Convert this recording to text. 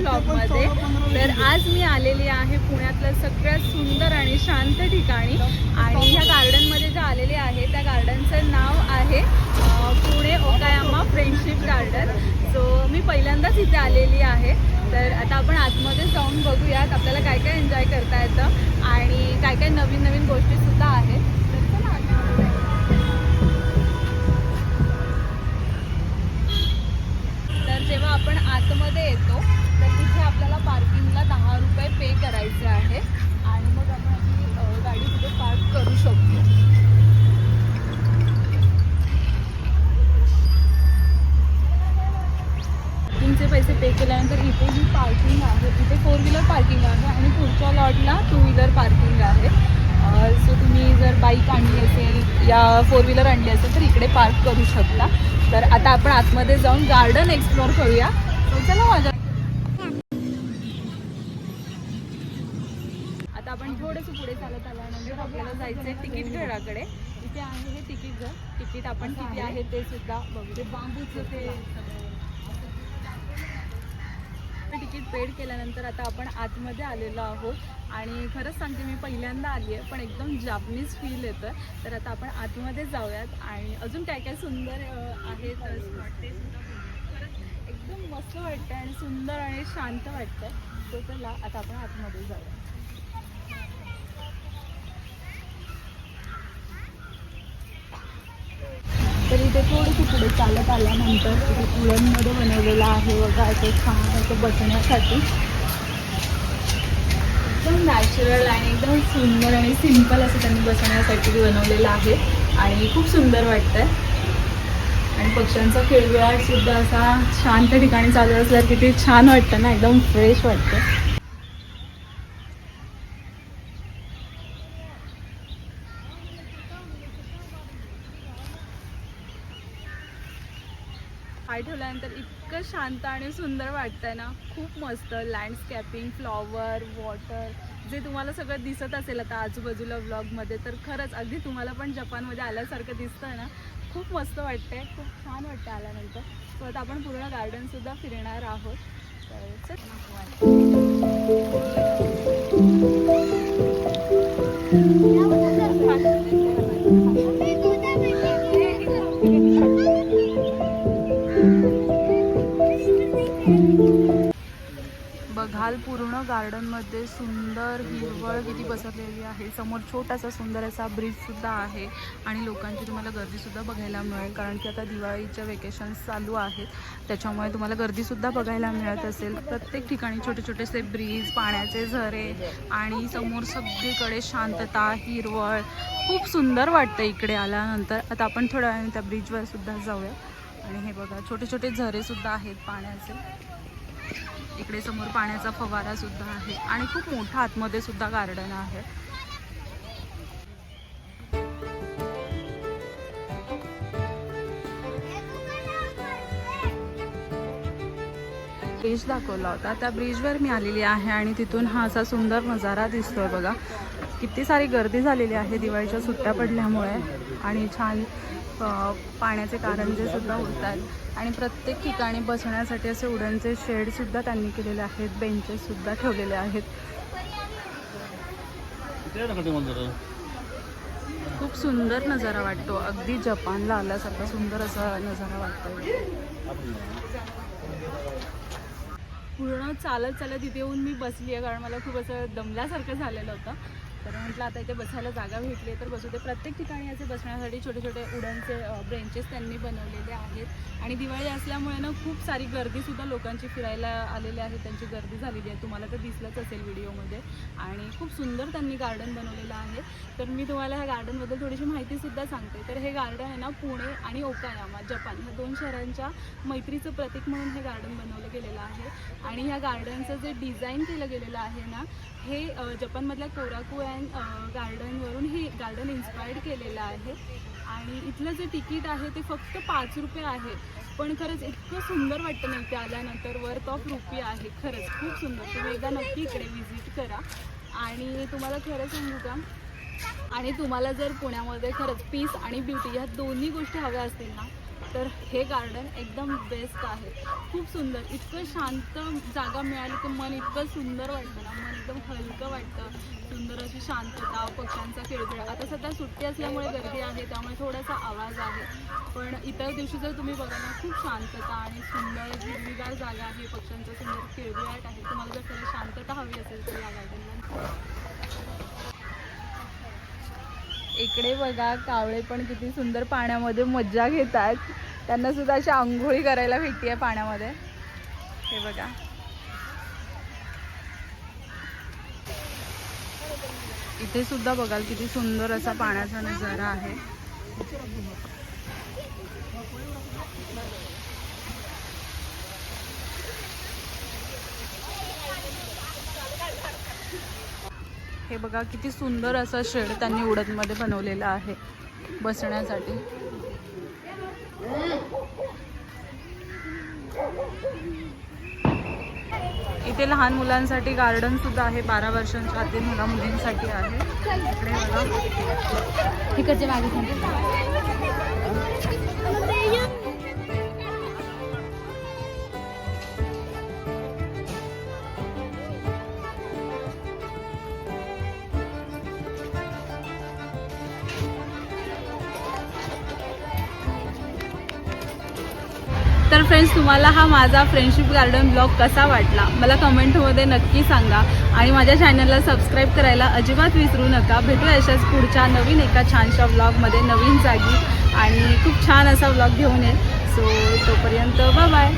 ब्लॉगमध्ये तर आज मी आलेली आहे पुण्यातलं सगळ्यात सुंदर आणि शांत ठिकाणी. आणि ह्या गार्डनमध्ये जे आलेले आहे त्या गार्डनचं नाव आहे Pune Okayama friendship garden so मी पहिल्यांदाच इथे आलेली आहे. तर आता आपण आतमध्येच जाऊन बघूयात आपल्याला काय काय एन्जॉय करता येतं. आणि काय काय नवीन नवीन गोष्टीसुद्धा आहेत. तर जेव्हा आपण आतमध्ये येतो पार्किंग आहे. इथे फोर व्हीलर पार्किंग आहे आणि पुढच्या लॉटला टू व्हीलर पार्किंग आहे. सो तुम्ही जर बाईक आणली असेल या फोर व्हीलर आणली असेल तर इकडे पार्क करू शकता. तर आता आपण आतमध्ये जाऊन गार्डन एक्सप्लोअर करूया. चला माझ्या आता आपण थोडंसं पुढे चालत आल्यानंतर म्हणजे आपल्याला जायचं आहे तिकीट घराकडे. इथे आहे हे तिकीट घर. तिकीट आपण किती आहे ते सुद्धा बघू. ते बांबूचं ते तिकीट पेड केल्यानंतर आता आपण आतमध्ये आलेलो आहोत. आणि खरंच सांगते मी पहिल्यांदा आली आहे पण एकदम जापनीज फील येतं तर आता आपण आतमध्ये जाऊयात. आणि अजून काय काय सुंदर आहेत स्पॉट ते सुद्धा खरंच एकदम मस्त वाटतं आणि सुंदर आणि शांत वाटतं तो चला आता आपण आतमध्ये जाऊया. तर इथे थोडंसं पुढे चालत आल्यानंतर इथे पुरणमध्ये बनवलेलं आहे बघा असं छान असं बसण्यासाठी. एकदम नॅचरल आणि एकदम सुंदर आणि सिंपल असं त्यांनी बसण्यासाठी बनवलेलं आहे आणि खूप सुंदर वाटतंय. आणि पक्ष्यांचा किळबिळाट सुद्धा असा शांत ठिकाणी चालू असल्यावर किती छान वाटतं ना एकदम फ्रेश वाटतं. शांत आणि सुंदर वाटतंय ना. खूप मस्त लँडस्कॅपिंग फ्लॉवर वॉटर जे तुम्हाला सगळं दिसत असेल आता आजूबाजूला ब्लॉगमध्ये तर खरंच अगदी तुम्हाला पण जपानमध्ये आल्यासारखं दिसतंय ना. खूप मस्त वाटतंय. खूप छान वाटतं आल्यानंतर. सो आता आपण पूर्ण गार्डनसुद्धा फिरणार आहोत. तर बघाल पूर्ण गार्डनमध्ये सुंदर हिरवळ किती पसरलेली आहे. समोर छोटासा सुंदर असा ब्रिजसुद्धा आहे आणि लोकांची तुम्हाला गर्दीसुद्धा बघायला मिळेल. कारण की आता दिवाळीच्या वेकेशन्स चालू आहेत. त्याच्यामुळे तुम्हाला गर्दीसुद्धा बघायला मिळत असेल. प्रत्येक ठिकाणी छोटे छोटेसे ब्रिज पाण्याचे झरे आणि समोर सगळीकडे शांतता हिरवळ. खूप सुंदर वाटतं इकडे आल्यानंतर. आता आपण थोड्या वेळाने त्या ब्रिजवर सुद्धा जाऊया. आणि हे बघा छोटे छोटे झरेसुद्धा आहेत पाण्याचे. इकडे समोर पाण्याचा फवारा सुद्धा आहे आणि खूप मोठा आतमध्ये सुद्धा गार्डन आहे. ब्रिज दाखवला होता. त्या ब्रिजवर मी आलेली आहे आणि तिथून हा असा सुंदर नजारा दिसतोय बघा. किती सारी गर्दी झालेली आहे दिवाळीच्या सुट्ट्या पडल्यामुळे आणि छान पाण्याचे कारंजे सुद्धा उडतात आणि प्रत्येक ठिकाणी बसण्यासाठी असे उड्यांचे शेडसुद्धा त्यांनी केलेले आहेत बेंचेससुद्धा ठेवलेले आहेत. खूप सुंदर नजारा वाटतो. अगदी जपानला आल्यासारखा सुंदर असा नजारा वाटतो. पूर्ण चालत चालत इथे येऊन मी बसली आहे कारण मला खूप असं दमल्यासारखं झालेलं होतं. तर म्हटलं आता इथे बसायला जागा भेटली आहे तर बसू दे. प्रत्येक ठिकाणी असे बसण्यासाठी छोटे छोटे उडनचे ब्रेंचेस त्यांनी बनवलेले आहेत. आणि दिवाळी असल्यामुळे ना खूप सारी गर्दीसुद्धा लोकांची फिरायला आलेली आहे. त्यांची गर्दी झालेली आहे. तुम्हाला तर दिसलंच असेल व्हिडिओमध्ये. आणि खूप सुंदर त्यांनी गार्डन बनवलेलं आहे. तर मी तुम्हाला ह्या गार्डनबद्दल थोडीशी माहितीसुद्धा सांगते. तर हे गार्डन आहे ना पुणे आणि ओकायामा जपान. ह्या दोन शहरांच्या मैत्रीचं प्रतीक म्हणून हे गार्डन बनवलं गेलं गेलेलं आहे. आणि ह्या गार्डनचं जे डिझाईन केलं गेलेलं आहे ना हे जपानमधल्या कोराकू अँड गार्डनवरून हे गार्डन इन्स्पायर्ड केलेलं आहे. आणि इथलं जे तिकीट आहे ते फक्त पाच रुपये आहे. पण खरंच इतकं सुंदर वाटतं नाही इथे आल्यानंतर वर्थ ऑफ रुपी आहे. खरंच खूप सुंदर. तुम्ही एकदा नक्की इकडे व्हिजिट करा. आणि तुम्हाला खरं सांगू का आणि तुम्हाला जर पुण्यामध्ये खरंच पीस आणि ब्युटी ह्या दोन्ही गोष्टी हव्या असतील ना तर हे गार्डन एकदम बेस्ट आहे. खूप सुंदर. इतकं शांत जागा मिळाली की मन इतकं सुंदर वाटतं ना. मन एकदम हलकं वाटतं. सुंदर अशी शांतता पक्ष्यांचा खेळखेळ आता सध्या सुट्टी असल्यामुळे गर्दी आहे त्यामुळे थोडासा आवाज आहे. पण इतर दिवशी जर तुम्ही बघा ना खूप शांतता आणि सुंदर हिरवीगार जागा आहे. पक्ष्यांचा सुंदर खेळबिळाट आहे. तुम्हाला जर खरं शांतता हवी असेल तर या गार्डनला इकडे बघा कावळे पण किती सुंदर पाण्यामध्ये मज्जा घेतात. त्यांना सुद्धा अशी आंघोळी करायला भेटते पाण्यामध्ये. हे बघा. इथे सुद्धा बघाल किती सुंदर असा पाण्याचा नजारा आहे. हे बघा किती सुंदर असा शेड त्यांनी उडदमध्ये बनवलेला आहे बसण्यासाठी. इथे लहान मुलांसाठी गार्डन सुद्धा आहे. बारा वर्षांच्या आतील मुला मुलींसाठी आहे. इकडे बघा. तिकडच्या मागे तर फ्रेंड्स तुम्हाला हा माझा फ्रेंडशिप गार्डन ब्लॉग कसा वाटला? मला कमेंटमध्ये नक्की सांगा. आणि माझ्या चॅनलला सबस्क्राईब करायला अजिबात विसरू नका. भेटूया अशाच पुढच्या नवीन एका छानशा ब्लॉगमध्ये नवीन जागी. आणि खूप छान असा ब्लॉग घेऊन येईल सो तोपर्यंत बाय